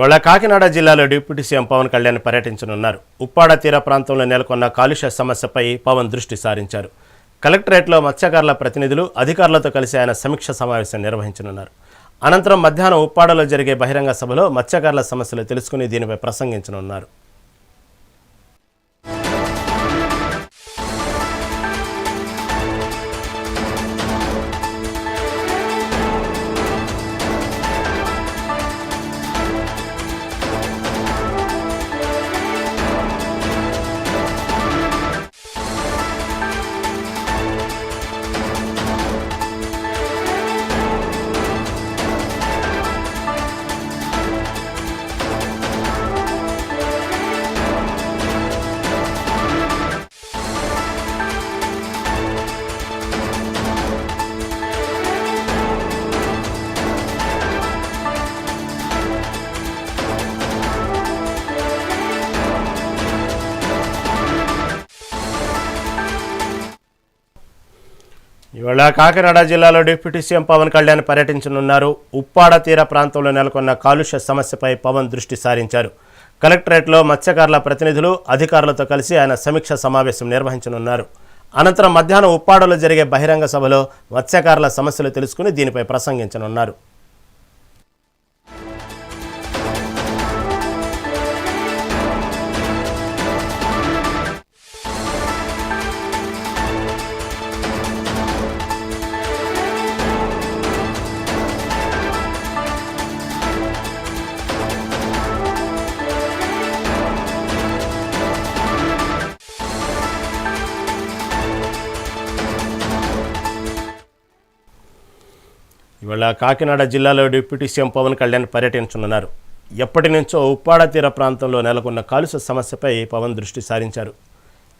ఇవాళ కాకినాడ జిల్లాలో deputy CM Pawan Kalyan పర్యటించనున్నారు. ఉప్పాడ తీర ప్రాంతంలో నెలకొన్న కాలుష్య సమస్యపై పవన్ దృష్టి సారించారు. కలెక్టరేట్లో మత్స్యకారుల ప్రతినిధులు అధికారులతో కలిసి ఆయన సమీక్ష సమావేశం నిర్వహించనున్నారు. అనంతరం మధ్యాహ్నం ఉప్పాడలో జరిగే బహిరంగ సభలో మత్స్యకారుల సమస్యలు తెలుసుకుని దీనిపై ప్రసంగించనున్నారు. ఇవాళ కాకినాడ జిల్లాలో డిప్యూటీ సీఎం పవన్ కళ్యాణ్ పర్యటించనున్నారు. ఉప్పాడ తీర ప్రాంతంలో నెలకొన్న కాలుష్య సమస్యపై పవన్ దృష్టి సారించారు. కలెక్టరేట్లో మత్స్యకారుల ప్రతినిధులు అధికారులతో కలిసి ఆయన సమీక్ష సమావేశం నిర్వహించనున్నారు. అనంతరం మధ్యాహ్నం ఉప్పాడలో జరిగే బహిరంగ సభలో మత్స్యకారుల సమస్యలు తెలుసుకుని దీనిపై ప్రసంగించనున్నారు. ఇవాళ కాకినాడ జిల్లాలో డిప్యూటీ సీఎం పవన్ కళ్యాణ్ పర్యటించనున్నారు. ఎప్పటి నుంచో ఉప్పాడ తీర ప్రాంతంలో నెలకొన్న కాలుష్య సమస్యపై పవన్ దృష్టి సారించారు.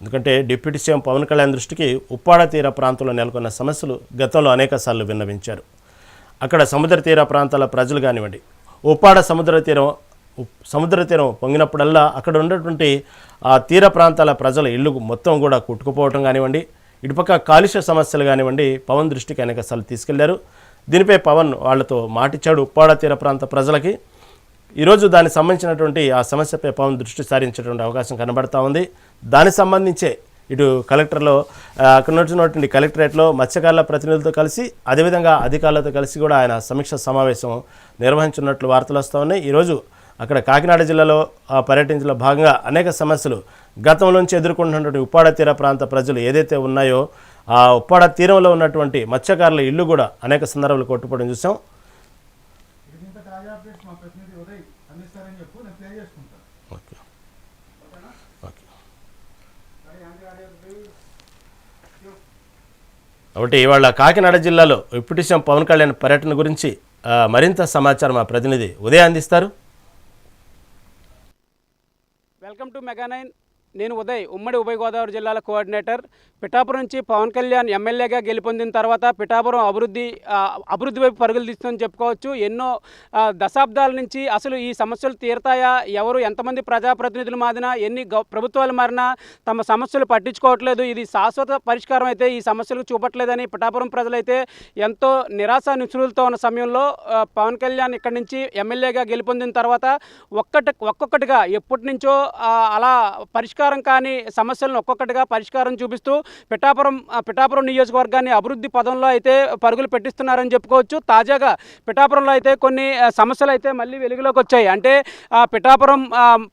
ఎందుకంటే డిప్యూటీ సీఎం పవన్ కళ్యాణ్ దృష్టికి ఉప్పాడ తీర ప్రాంతంలో నెలకొన్న సమస్యలు గతంలో అనేకసార్లు విన్నవించారు. అక్కడ సముద్ర తీర ప్రాంతాల ప్రజలు కానివ్వండి ఉప్పాడ సముద్ర తీరం సముద్ర తీరం పొంగినప్పుడల్లా అక్కడ ఉన్నటువంటి ఆ తీర ప్రాంతాల ప్రజల ఇల్లు మొత్తం కూడా కొట్టుకుపోవటం కానివ్వండి ఇటుపక్క కాలుష్య సమస్యలు కానివ్వండి పవన్ దృష్టికి అనేకసార్లు తీసుకెళ్ళారు. దీనిపై పవన్ వాళ్ళతో మాటిచ్చాడు. ఉప్పాడ తీర ప్రాంత ప్రజలకి ఈరోజు దానికి సంబంధించినటువంటి ఆ సమస్యపై పవన్ దృష్టి సారించేటువంటి అవకాశం కనబడతా ఉంది. దానికి సంబంధించే ఇటు కలెక్టర్లో అక్కడ ఉన్నటువంటి కలెక్టరేట్లో మత్స్యకారుల ప్రతినిధులతో కలిసి అదేవిధంగా అధికారులతో కలిసి కూడా ఆయన సమీక్ష సమావేశం నిర్వహించున్నట్లు వార్తలు వస్తూ ఉన్నాయి. ఈరోజు అక్కడ కాకినాడ జిల్లాలో ఆ, పర్యటించలో భాగంగా అనేక సమస్యలు గతంలోంచి నుంచి ఎదుర్కొంటున్నటువంటి ఉప్పాడ తీర ప్రాంత ప్రజలు ఏదైతే ఉన్నాయో ఆ ఉప్పాడ తీరంలో ఉన్నటువంటి మత్స్యకారుల ఇల్లు కూడా అనేక సందర్భాలు కొట్టుకోవడం చూసాం. ఓకే. ఓకే. కాబట్టి ఇవాళ కాకినాడ జిల్లాలో డిప్యూటీ పవన్ కళ్యాణ్ పర్యటన గురించి మరింత సమాచారం మా ప్రతినిధి ఉదయం అందిస్తారు. వెల్కమ్ టు మెగా నైన్ నేను ఉదయ్ ఉమ్మడి ఉభయ గోదావరి జిల్లాల కోఆర్డినేటర్. పిఠాపురం నుంచి పవన్ కళ్యాణ్ ఎమ్మెల్యేగా గెలుపొందిన తర్వాత పిఠాపురం అభివృద్ధి అభివృద్ధి వైపు పరుగులు తీస్తుందని చెప్పుకోవచ్చు. ఎన్నో దశాబ్దాల నుంచి అసలు ఈ సమస్యలు తీరతాయా? ఎవరు ఎంతమంది ప్రజాప్రతినిధులు మారినా ఎన్ని ప్రభుత్వాలు మారినా తమ సమస్యలు పట్టించుకోవట్లేదు. ఇది శాశ్వత పరిష్కారం అయితే ఈ సమస్యలకు చూపట్లేదని పిఠాపురం ప్రజలైతే ఎంతో నిరాశ నిచులతో ఉన్న సమయంలో పవన్ కళ్యాణ్ ఇక్కడి నుంచి ఎమ్మెల్యేగా గెలుపొందిన తర్వాత ఒక్కటి ఒక్కొక్కటిగా ఎప్పటి నుంచో అలా పరిష్కారం పరిష్కారం కాని సమస్యలను ఒక్కొక్కటిగా పరిష్కారం చూపిస్తూ పిఠాపురం పిఠాపురం నియోజకవర్గాన్ని అభివృద్ధి పదంలో అయితే పరుగులు పెట్టిస్తున్నారని చెప్పుకోవచ్చు. తాజాగా పిఠాపురంలో అయితే కొన్ని సమస్యలు అయితే మళ్ళీ వెలుగులోకి వచ్చాయి. అంటే పిఠాపురం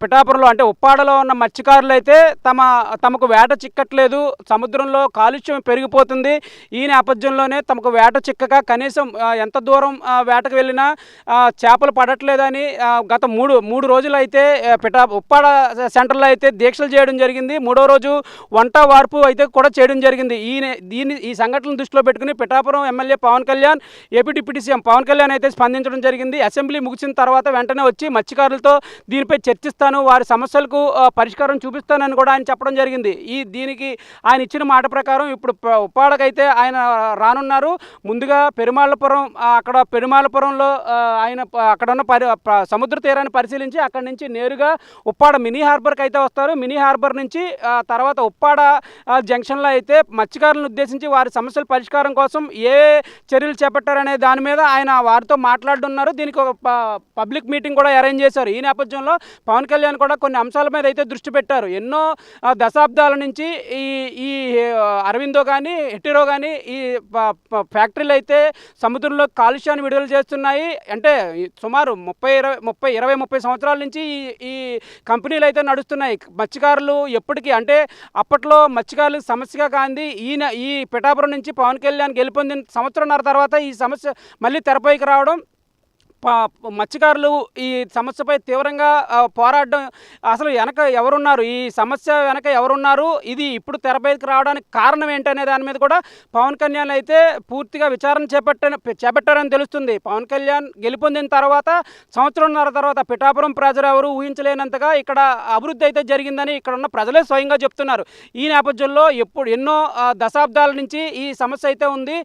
పిఠాపురంలో అంటే ఉప్పాడలో ఉన్న మత్స్యకారులు అయితే తమ తమకు వేట చిక్కట్లేదు. సముద్రంలో కాలుష్యం పెరిగిపోతుంది. ఈ నేపథ్యంలోనే తమకు వేట చిక్కక కనీసం ఎంత దూరం వేటకు వెళ్ళినా చేపలు పడట్లేదని గత మూడు మూడు రోజులు అయితే పిఠా ఉప్పాడ సెంటర్లో అయితే దీక్షలు చేయడం జరిగింది. మూడో రోజు వంట వార్పు అయితే కూడా చేయడం జరిగింది. ఈయన దీని దీన్ని ఈ సంఘటనను దృష్టిలో పెట్టుకుని Pithapuram MLA Pawan Kalyan AP deputy CM Pawan Kalyan అయితే స్పందించడం జరిగింది. అసెంబ్లీ ముగిసిన తర్వాత వెంటనే వచ్చి మత్స్యకారులతో దీనిపై చర్చిస్తాను వారి సమస్యలకు పరిష్కారం చూపిస్తానని కూడా ఆయన చెప్పడం జరిగింది. ఈ దీనికి ఆయన ఇచ్చిన మాట ప్రకారం ఇప్పుడు ఉప్పాడకైతే ఆయన రానున్నారు. ముందుగా పెరుమాళ్ళపురం అక్కడ పెరుమాళ్ళపురంలో ఆయన అక్కడ ఉన్న పరి సముద్ర తీరాన్ని పరిశీలించి అక్కడి నుంచి నేరుగా ఉప్పాడ మినీ హార్బర్కి అయితే వస్తారు. మినీ హార్బర్ నుంచి తర్వాత ఉప్పాడ జంక్షన్లో అయితే మత్స్యకారులను ఉద్దేశించి వారి సమస్యల పరిష్కారం కోసం ఏ చర్యలు చేపట్టారనే దాని మీద ఆయన వారితో మాట్లాడుతున్నారు. దీనికి ఒక పబ్లిక్ మీటింగ్ కూడా అరేంజ్ చేశారు. ఈ నేపథ్యంలో పవన్ కళ్యాణ్ కూడా కొన్ని అంశాల మీద అయితే దృష్టి పెట్టారు. ఎన్నో దశాబ్దాల నుంచి ఈ ఈ అరవిందో కానీ హెటిరో కానీ ఈ ఫ్యాక్టరీలు అయితే సముద్రంలో కాలుష్యాన్ని విడుదల చేస్తున్నాయి. అంటే సుమారు ముప్పై ఇరవై ముప్పై ఇరవై ముప్పై సంవత్సరాల నుంచి ఈ ఈ కంపెనీలు అయితే నడుస్తున్నాయి. మత్స్యకారులు ఎప్పటికీ అంటే అప్పట్లో మత్స్యకారులకు సమస్యగా కాంది ఈయన ఈ పిఠాపురం నుంచి పవన్ కళ్యాణ్ గెలుపొందిన సంవత్సరంన్నర తర్వాత ఈ సమస్య మళ్ళీ తెరపైకి రావడం మత్స్యకారులు ఈ సమస్యపై తీవ్రంగా పోరాడడం అసలు వెనక ఎవరున్నారు? ఈ సమస్య వెనక ఎవరున్నారు? ఇది ఇప్పుడు తెరపైకి రావడానికి కారణం ఏంటనే దాని మీద కూడా పవన్ కళ్యాణ్ అయితే పూర్తిగా విచారణ చేపట్ట చేపట్టారని తెలుస్తుంది. పవన్ కళ్యాణ్ గెలుపొందిన తర్వాత సంవత్సరంన్నర తర్వాత పిఠాపురం ప్రజలు ఎవరు ఊహించలేనంతగా ఇక్కడ అభివృద్ధి అయితే జరిగిందని ఇక్కడ ఉన్న ప్రజలే స్వయంగా చెప్తున్నారు. ఈ నేపథ్యంలో ఎప్పుడు ఎన్నో దశాబ్దాల నుంచి ఈ సమస్య అయితే ఉంది.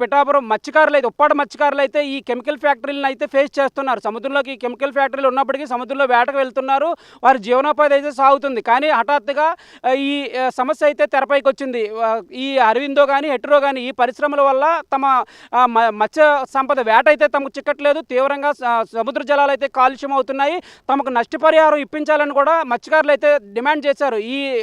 పిఠాపురం మత్స్యకారులు అయితే ఉప్పాడ మత్స్యకారులు అయితే ఈ కెమికల్ ఫ్యాక్టరీలను అయితే ఫేస్ చేస్తున్నారు. సముద్రంలోకి కెమికల్ ఫ్యాక్టరీలు ఉన్నప్పటికీ సముద్రంలో వేటకు వెళ్తున్నారు. వారి జీవనోపాధి అయితే సాగుతుంది. కానీ హఠాత్తుగా ఈ సమస్య అయితే తెరపైకి వచ్చింది ఈ అరవిందో కానీ హెట్రో కానీ ఈ పరిశ్రమల వల్ల తమ మత్స్య సంపద వేట అయితే తమకు చిక్కట్లేదు. తీవ్రంగా స- సముద్ర జలాలు అయితే కాలుష్యం అవుతున్నాయి. తమకు నష్టపరిహారం ఇప్పించాలని కూడా మత్స్యకారులు అయితే డిమాండ్ చేశారు. ఈ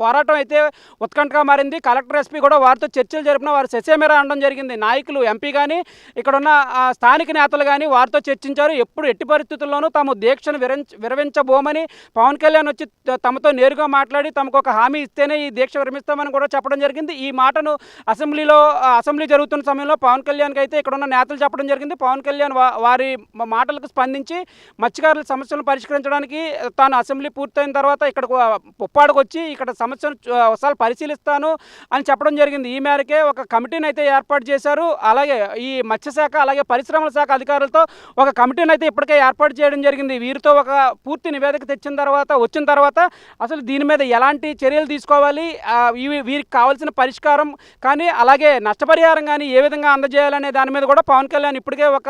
పోరాటం అయితే ఉత్కంఠగా మారింది. కలెక్టర్ ఎస్పీ కూడా వారితో చర్చలు జరిపిన వారు ససేమేరా అనడం జరిగింది. నాయకులు ఎంపీ కానీ ఇక్కడ ఉన్న స్థానిక నేతలు కానీ వారితో చర్చించారు. ఎప్పుడు ఎట్టి పరిస్థితుల్లోనూ తాము దీక్షను విరంచ విరమించబోమని పవన్ కళ్యాణ్ వచ్చి తమతో నేరుగా మాట్లాడి తమకు ఒక హామీ ఇస్తేనే ఈ దీక్ష విరమిస్తామని కూడా చెప్పడం జరిగింది. ఈ మాటను అసెంబ్లీలో అసెంబ్లీ జరుగుతున్న సమయంలో పవన్ కళ్యాణ్కి అయితే ఇక్కడ ఉన్న నేతలు చెప్పడం జరిగింది. పవన్ కళ్యాణ్ వారి మాటలకు స్పందించి మత్స్యకారుల సమస్యలను పరిష్కరించడానికి తాను అసెంబ్లీ పూర్తయిన తర్వాత ఇక్కడ ఉప్పాడకు వచ్చి ఇక్కడ సమస్యను ఒకసారి పరిశీలిస్తాను అని చెప్పడం జరిగింది. ఈ మేరకే ఒక కమిటీని అయితే ఏర్పాటు చేశారు. అలాగే ఈ మత్స్యశాఖ అలాగే పరిశ్రమల శాఖ అధికారులతో ఒక కమిటీని అయితే ఇప్పటికే ఏర్పాటు చేయడం జరిగింది. వీరితో ఒక పూర్తి నివేదిక తెచ్చిన తర్వాత వచ్చిన తర్వాత అసలు దీని మీద ఎలాంటి చర్యలు తీసుకోవాలి? వీరికి కావాల్సిన పరిష్కారం కానీ అలాగే నష్టపరిహారం కానీ ఏ విధంగా అందజేయాలనే దాని మీద కూడా పవన్ కళ్యాణ్ ఇప్పటికే ఒక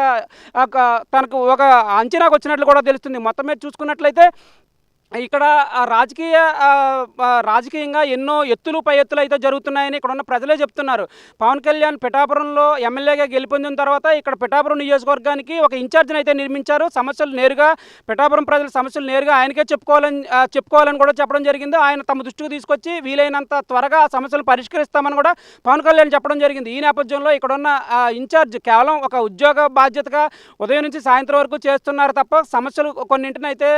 ఒక తనకు ఒక అంచనాకు వచ్చినట్లు కూడా తెలుస్తుంది. మొత్తం మీద చూసుకున్నట్లయితే ఇక్కడ రాజకీయ రాజకీయంగా ఎన్నో ఎత్తులు పై ఎత్తులు అయితే జరుగుతున్నాయని ఇక్కడ ఉన్న ప్రజలే చెప్తున్నారు. పవన్ కళ్యాణ్ పిఠాపురంలో ఎమ్మెల్యేగా గెలుపొందిన తర్వాత ఇక్కడ పిఠాపురం నియోజకవర్గానికి ఒక ఇన్ఛార్జిని అయితే నిర్మించారు. సమస్యలు నేరుగా పిఠాపురం ప్రజల సమస్యలు నేరుగా ఆయనకే చెప్పుకోవాలని చెప్పుకోవాలని కూడా చెప్పడం జరిగింది. ఆయన తమ దృష్టికి తీసుకొచ్చి వీలైనంత త్వరగా ఆ సమస్యలు పరిష్కరిస్తామని కూడా పవన్ కళ్యాణ్ చెప్పడం జరిగింది. ఈ నేపథ్యంలో ఇక్కడ ఉన్న ఇన్ఛార్జ్ కేవలం ఒక ఉద్యోగ బాధ్యతగా ఉదయం నుంచి సాయంత్రం వరకు చేస్తున్నారు తప్ప సమస్యలు కొన్నింటినైతే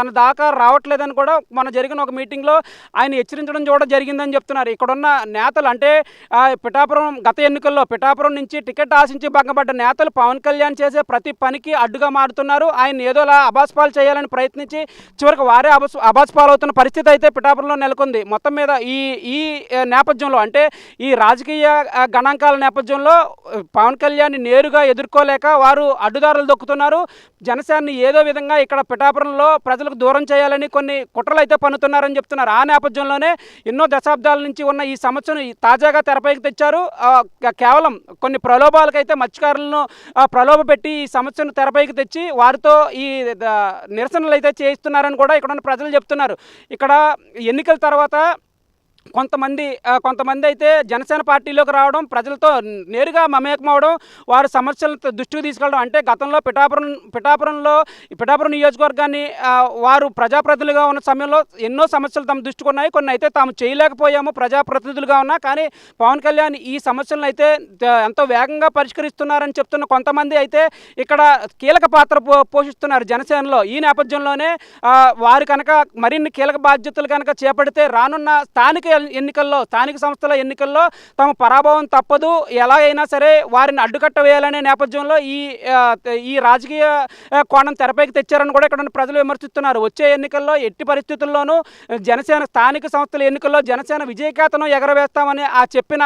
తన దాకా రావట్లేదని కూడా మన జరిగిన ఒక మీటింగ్లో ఆయన హెచ్చరించడం కూడా జరిగిందని చెప్తున్నారు. ఇక్కడున్న నేతలు అంటే పిఠాపురం గత ఎన్నికల్లో పిఠాపురం నుంచి టికెట్ ఆశించి భంగపడ్డ నేతలు పవన్ కళ్యాణ్ చేసే ప్రతి పనికి అడ్డుగా మారుతున్నారు. ఆయన ఏదోలా అబాస్పాలు చేయాలని ప్రయత్నించి చివరికి వారే అబాస్ అబాస్పాలు అవుతున్న పరిస్థితి అయితే పిఠాపురంలో నెలకొంది. మొత్తం మీద ఈ ఈ నేపథ్యంలో అంటే ఈ రాజకీయ గణాంకాల నేపథ్యంలో పవన్ కళ్యాణ్ నేరుగా ఎదుర్కోలేక వారు అడ్డుదారులు దొక్కుతున్నారు. జనసేనని ఏదో విధంగా ఇక్కడ పిఠాపురంలో ప్రజలకు దూరం చేయాలని కొన్ని కుట్రలు అయితే పన్నుతున్నారని చెప్తున్నారు. ఆ నేపథ్యంలోనే ఎన్నో దశాబ్దాల నుంచి ఉన్న ఈ సమస్యను ఈ తాజాగా తెరపైకి తెచ్చారు. కేవలం కొన్ని ప్రలోభాలకైతే మత్స్యకారులను ప్రలోభ పెట్టి ఈ సమస్యను తెరపైకి తెచ్చి వారితో ఈ నిరసనలు అయితే చేయిస్తున్నారని కూడా ఇక్కడ ఉన్న ప్రజలు చెప్తున్నారు. ఇక్కడ ఎన్నికల తర్వాత కొంతమంది కొంతమంది అయితే జనసేన పార్టీలోకి రావడం ప్రజలతో నేరుగా మమేకమవడం వారి సమస్యలను దృష్టికి తీసుకెళ్ళడం. అంటే గతంలో పిఠాపురం పిఠాపురంలో ఈ పిఠాపురం నియోజకవర్గాన్ని వారు ప్రజాప్రతినిధులుగా ఉన్న సమయంలో ఎన్నో సమస్యలు తమ దృష్టికి ఉన్నాయి. కొన్ని అయితే తాము చేయలేకపోయాము ప్రజాప్రతినిధులుగా ఉన్నా. కానీ పవన్ కళ్యాణ్ ఈ సమస్యలను అయితే ఎంతో వేగంగా పరిష్కరిస్తున్నారని చెప్తున్న కొంతమంది అయితే ఇక్కడ కీలక పాత్ర పో పోషిస్తున్నారు జనసేనలో. ఈ నేపథ్యంలోనే వారు కనుక మరిన్ని కీలక బాధ్యతలు కనుక చేపడితే రానున్న స్థానిక ఎన్నికల్లో స్థానిక సంస్థల ఎన్నికల్లో తమ పరాభవం తప్పదు. ఎలా అయినా సరే వారిని అడ్డుకట్ట వేయాలనే నేపథ్యంలో ఈ ఈ రాజకీయ కోణం తెరపైకి తెచ్చారని కూడా ఇక్కడ ప్రజలు విమర్శిస్తున్నారు. వచ్చే ఎన్నికల్లో ఎట్టి పరిస్థితుల్లోనూ జనసేన స్థానిక సంస్థల ఎన్నికల్లో జనసేన విజయకేతను ఎగరవేస్తామని ఆ చెప్పిన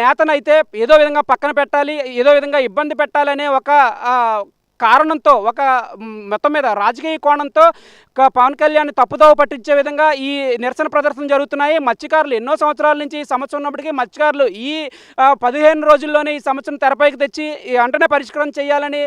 నేతనైతే ఏదో విధంగా పక్కన పెట్టాలి ఏదో విధంగా ఇబ్బంది పెట్టాలనే ఒక కారణంతో ఒక మొత్తం మీద రాజకీయ కోణంతో పవన్ కళ్యాణ్ తప్పుదోవ పట్టించే విధంగా ఈ నిరసన ప్రదర్శన జరుగుతున్నాయి. మత్స్యకారులు ఎన్నో సంవత్సరాల నుంచి ఈ సమస్య ఉన్నప్పటికీ మత్స్యకారులు ఈ పదిహేను రోజుల్లోనే ఈ సమస్యను తెరపైకి తెచ్చి ఈ వెంటనే పరిష్కారం చేయాలని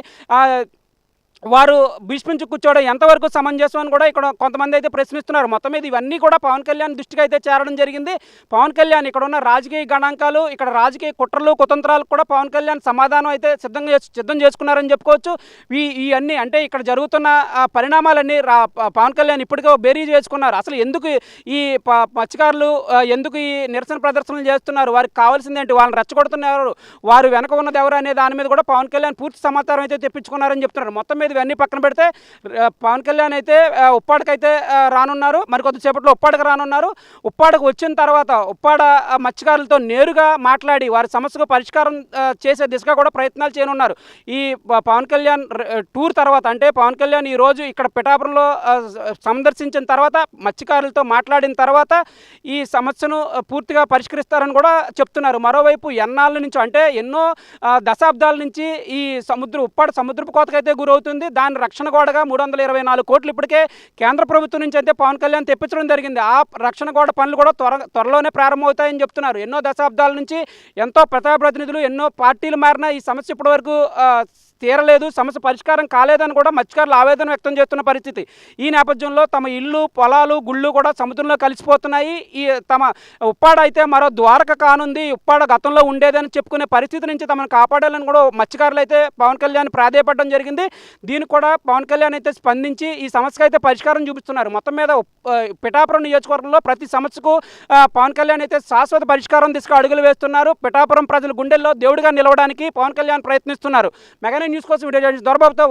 వారు భీష్మించి కూర్చోవడం ఎంతవరకు సమంజసం అని కూడా ఇక్కడ కొంతమంది అయితే ప్రశ్నిస్తున్నారు. మొత్తం మీద ఇవన్నీ కూడా పవన్ కళ్యాణ్ దృష్టికి అయితే చేరడం జరిగింది. పవన్ కళ్యాణ్ ఇక్కడ ఉన్న రాజకీయ గణాంకాలు ఇక్కడ రాజకీయ కుట్రలు కుతంత్రాలకు కూడా పవన్ కళ్యాణ్ సమాధానం అయితే సిద్ధం సిద్ధం చేసుకున్నారని చెప్పుకోవచ్చు. ఈ ఇవన్నీ అంటే ఇక్కడ జరుగుతున్న పరిణామాలన్నీ రా పవన్ కళ్యాణ్ ఇప్పటికే బేరీజ్ వేసుకున్నారు అసలు ఎందుకు ఈ ప- మత్స్యకారులు ఎందుకు ఈ నిరసన ప్రదర్శనలు చేస్తున్నారు? వారికి కావాల్సింది ఏంటి? వాళ్ళని రెచ్చగొడుతున్నారు వారు వెనక ఉన్నది ఎవరు అనే దాని మీద కూడా పవన్ కళ్యాణ్ పూర్తి సమాచారం అయితే తెప్పించుకున్నారని చెప్తున్నారు. మొత్తం మీద ఇవన్నీ పక్కన పెడితే పవన్ కళ్యాణ్ అయితే ఉప్పాడకైతే రానున్నారు. మరి కొద్దిసేపట్లో ఉప్పాడకు రానున్నారు. ఉప్పాడకు వచ్చిన తర్వాత ఉప్పాడ మత్స్యకారులతో నేరుగా మాట్లాడి వారి సమస్యకు పరిష్కారం చేసే దిశగా కూడా ప్రయత్నాలు చేయనున్నారు. ఈ పవన్ కళ్యాణ్ టూర్ తర్వాత అంటే పవన్ కళ్యాణ్ ఈ రోజు ఇక్కడ పిఠాపురంలో సందర్శించిన తర్వాత మత్స్యకారులతో మాట్లాడిన తర్వాత ఈ సమస్యను పూర్తిగా పరిష్కరిస్తారని కూడా చెప్తున్నారు. మరోవైపు ఎన్నాళ్ళ నుంచి అంటే ఎన్నో దశాబ్దాల నుంచి ఈ సముద్ర ఉప్పాడ సముద్రపు కోతకైతే గురవుతుంది. దాని రక్షణ గోడగా మూడు వందల ఇరవై నాలుగు కోట్లు ఇప్పటికే కేంద్ర ప్రభుత్వం నుంచి అయితే పవన్ కళ్యాణ్ తెప్పించడం జరిగింది. ఆ రక్షణ గోడ పనులు కూడా త్వర త్వరలోనే ప్రారంభమవుతాయని చెప్తున్నారు. ఎన్నో దశాబ్దాల నుంచి ఎంతో ప్రజాప్రతినిధులు ఎన్నో పార్టీలు మారిన ఈ సమస్య ఇప్పటివరకు తీరలేదు సమస్య పరిష్కారం కాలేదని కూడా మత్స్యకారులు ఆవేదన వ్యక్తం చేస్తున్న పరిస్థితి. ఈ నేపథ్యంలో తమ ఇల్లు పొలాలు గుళ్ళు కూడా సముద్రంలో కలిసిపోతున్నాయి. ఈ తమ ఉప్పాడ అయితే మరో ద్వారక కానుంది. ఉప్పాడ గతంలో ఉండేదని చెప్పుకునే పరిస్థితి నుంచి తమను కాపాడాలని కూడా మత్స్యకారులు అయితే పవన్ కళ్యాణ్ ప్రాధేయపడడం జరిగింది. దీనికి కూడా పవన్ కళ్యాణ్ అయితే స్పందించి ఈ సమస్యకు అయితే పరిష్కారం చూపిస్తున్నారు. మొత్తం మీద పిఠాపురం నియోజకవర్గంలో ప్రతి సమస్యకు పవన్ కళ్యాణ్ అయితే శాశ్వత పరిష్కారం తీసుకు అడుగులు వేస్తున్నారు. పిఠాపురం ప్రజల గుండెల్లో దేవుడిగా నిలవడానికి పవన్ కళ్యాణ్ ప్రయత్నిస్తున్నారు. మెగానే న్యూస్ కోసం వీడియో జర్నలిస్ట్ దొరబాబుతో